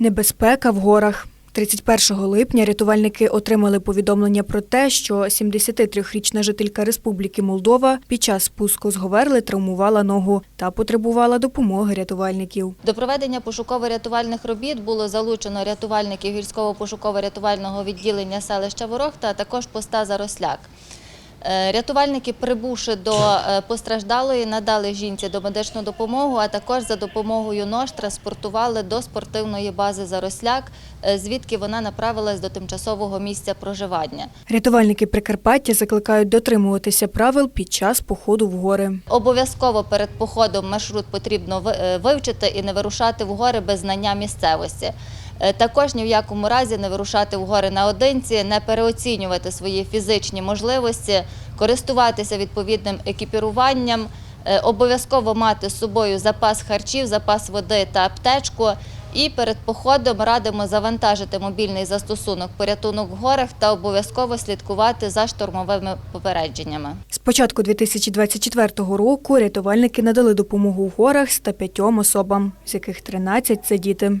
Небезпека в горах. 31 липня рятувальники отримали повідомлення про те, що 73-річна жителька Республіки Молдова під час спуску з Говерли травмувала ногу та потребувала допомоги рятувальників. До проведення пошуково-рятувальних робіт було залучено рятувальників гірського-пошуково-рятувального відділення селища Ворохта, а також поста Заросляк. Е, Рятувальники, прибувши до е, постраждалої, надали жінці домедичну допомогу, а також за допомогою нож транспортували до спортивної бази Заросляк, е, звідки вона направилась до тимчасового місця проживання. Рятувальники Прикарпаття закликають дотримуватися правил під час походу в гори. Обов'язково перед походом маршрут потрібно вивчити і не вирушати в гори без знання місцевості. Е, Також ні в якому разі не вирушати в гори наодинці, не переоцінювати свої фізичні можливості, користуватися відповідним екіпіруванням, е, обов'язково мати з собою запас харчів, запас води та аптечку. І перед походом радимо завантажити мобільний застосунок порятунок в горах та обов'язково слідкувати за штурмовими попередженнями. З початку 2024 року рятувальники надали допомогу в горах 105 особам, з яких 13 – це діти.